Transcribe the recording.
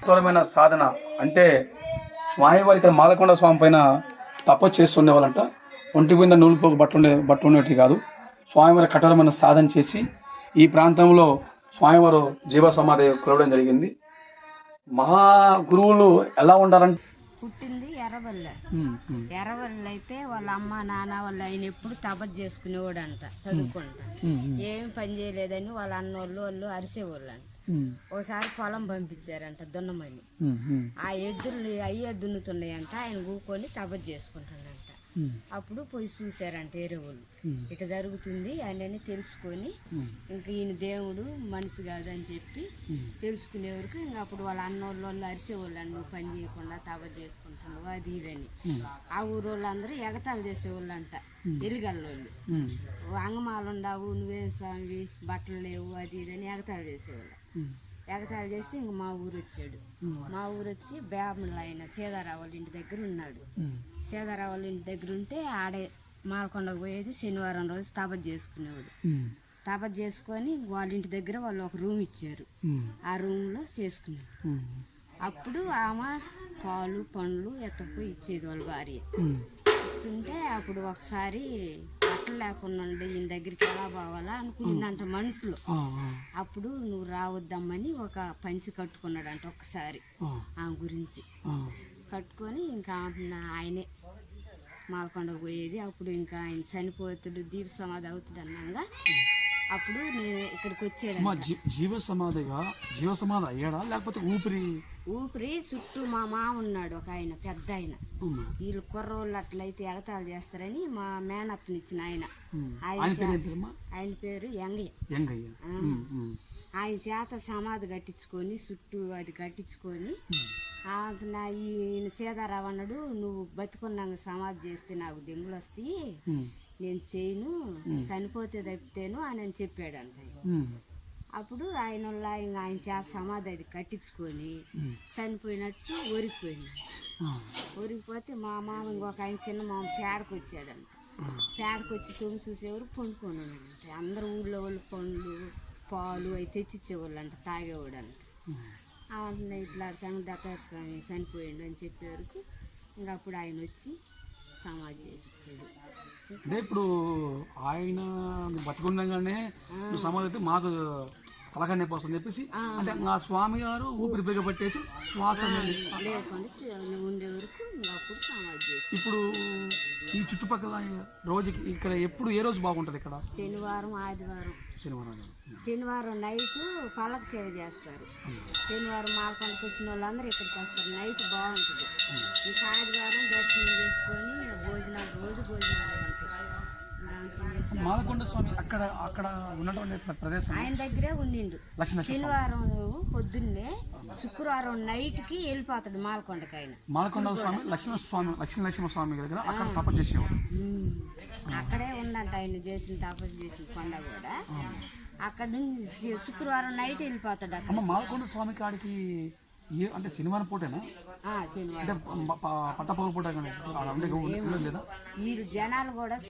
కఠోరమైన సాధన అంటే స్వామివారి ఇక్కడ మాలకొండ స్వామి పైన తపస్సు చేస్తుండేవాళ్ళంట. ఒంటి మీద నూలుపోక బట్టుండే బట్టుండేటి ఉండే కాదు స్వామివారి కఠోరమైన సాధన చేసి ఈ ప్రాంతంలో స్వామివారు జీవ సమాధి కొలవడం జరిగింది. మహా గురువులు ఎలా ఉండాలంటే ఎర్రవల్ల. ఎర్రవల్లి అయితే వాళ్ళ అమ్మ నాన్న వాళ్ళ ఆయన ఎప్పుడు తపస్సు చేసుకునేవాడు అంట చదువుకుంటా ఏం పని చేయలేదని వాళ్ళ అన్నోళ్ళు వాళ్ళు అరిసేవాళ్ళు అంట ఒకసారి పొలం పంపించారంట దున్నమని. ఆ ఎద్దులు అయ్యే దున్నుతున్నాయంట ఆయన కూకొని తపస్సు చేసుకుంటాడంట అప్పుడు పోయి చూశారంట వేరే వాళ్ళు ఇట్లా జరుగుతుంది అని తెలుసుకొని ఇంక ఈయన దేవుడు మనిషి కాదని చెప్పి తెలుసుకునే వరకు ఇంక అప్పుడు వాళ్ళ అన్నోళ్ళు వాళ్ళు అరిసేవాళ్ళు నువ్వు పని చేయకుండా తపస్సు చేసుకుంటున్నావు అది ఇదని. ఆ ఊరు వాళ్ళందరూ ఎగతాలు చేసేవాళ్ళు అంట ఎలిగల్లోళ్ళు అంగమాలు ఉండవు నువ్వేం స్వామి బట్టలు లేవు అది ఇదని ఎగతాలు చేసేవాళ్ళు. ఎగతాళి చేస్తే ఇంక మా ఊరు వచ్చాడు మా ఊరు వచ్చి బేమల ఆయన సీతారావు వాళ్ళ ఇంటి దగ్గర ఉన్నాడు. సీతారావు వాళ్ళ ఇంటి దగ్గర ఉంటే ఆడే మాలకొండకు పోయేది శనివారం రోజు తపస్సు చేసుకునేవాడు. తపస్సు చేసుకొని వాళ్ళ ఇంటి దగ్గర వాళ్ళు ఒక రూమ్ ఇచ్చారు. ఆ రూమ్లో చేసుకునేవాడు అప్పుడు ఆమె పాలు పండ్లు ఎత్తపోయి ఇచ్చేది వాళ్ళ భార్య. ఇస్తుంటే అప్పుడు ఒకసారి బట్టలు లేకుండా ఉండే ఈయన దగ్గరికి ఎలా పోవాలా అనుకునిందంట మనసులో అప్పుడు నువ్వు రావద్దమ్మని ఒక పంచి కట్టుకున్నాడంట ఒకసారి ఆమె గురించి. కట్టుకొని ఇంకా ఆయనే మాలకొండకు పోయేది. అప్పుడు ఇంకా ఆయన చనిపోతుడు దీప సమాధి అవుతుంది అన్నాగా అప్పుడు నేను ఇక్కడికి వచ్చాడు మా జీవ సమాధిగా జీవ సమాధి అయ్యాడా? లేకపోతే ఊపిరి? ఊపిరి చుట్టూ మా మామ ఉన్నాడు ఒక ఆయన పెద్ద ఆయన. వీళ్ళు కుర్రోళ్ళు అట్లయితే ఎగతాళి చేస్తారని మా మేనత్తని ఇచ్చిన ఆయన ఆయన ఆయన పేరు పేరమ్మా? ఆయన యంగయ్య చేత సమాధి కట్టించుకొని చుట్టూ అది కట్టించుకొని ఆయన ఈయన సీతారావు అన్నాడు నువ్వు బతుకున్నాక సమాధి చేస్తే నాకు దెంగులు వస్తాయి నేను చేయను చనిపోతే తప్పితేను అని అని చెప్పాడంట. అప్పుడు ఆయన ఇంకా ఆయన చేత సమాధి అది కట్టించుకొని చనిపోయినట్టు ఒరిగిపోయింది ఒరిగిపోతే మా మామ ఇంకొక ఆయన చిన్న మామ పేడకు వచ్చాడంట. పేడకు వచ్చి తొమ్మిది చూసేవారు పండుకొని ఉన్నాడంట అందరు ఊళ్ళో వాళ్ళు పండ్లు పాలు అవి తెచ్చిచ్చేవాళ్ళు అంట తాగేవాడు అంట ఇట్లా సంగతి దత్తారు స్వామి చనిపోయిండు అని చెప్పే వరకు ఇంకా అప్పుడు ఆయన వచ్చి సమాధి చేయించాడు అంటే ఇప్పుడు ఆయన బతికుండగానే సమాధి అయితే మాకు తలకాయ నొప్పి వస్తుంది చెప్పేసి అంటే మా స్వామి గారు ఊపిరి బిగపట్టేసి శ్వాస ఉండే వరకు అప్పుడు సమాధి ఇప్పుడు ఈ చుట్టుపక్కల రోజుకి ఇక్కడ ఎప్పుడు ఏ రోజు బాగుంటుంది ఇక్కడ? శనివారం ఆదివారం. శనివారం. శనివారం నైట్ పలక సేవ చేస్తారు. శనివారం మాలకొండకు వచ్చిన వాళ్ళందరూ ఇక్కడికి వస్తారు. నైట్ బాగుంటుంది. ఇంకా ఆదివారం దర్శనం చేసుకొని భోజనాలు రోజు భోజనాలు చేసి మాలకొండ స్వామి అక్కడ అక్కడ ఉన్నటువంటి ప్రదేశం. ఆయన దగ్గరే ఉండిండు. శనివారం పొద్దున్నే శుక్రవారం నైట్కి వెళ్ళిపోతాడు మాలకొండకి ఆయన. మాలకొండ స్వామి లక్ష్మణ స్వామి లక్ష్మీ నరసింహ స్వామి దగ్గర అక్కడ తపస్సు చేసేవారు అక్కడే ఉందంట ఆయన చేసిన తపస్సు చేసిన కొండ కూడా. అక్కడ నుంచి శుక్రవారం నైట్ వెళ్ళిపోతాడు అమ్మ మాలకొండ స్వామి కాడికి ఏ అంటే శనివారం పూటేనా? శనివారం అంటే పట్టపగల పూట కానీ లేదా? వీరు జనాలు కూడా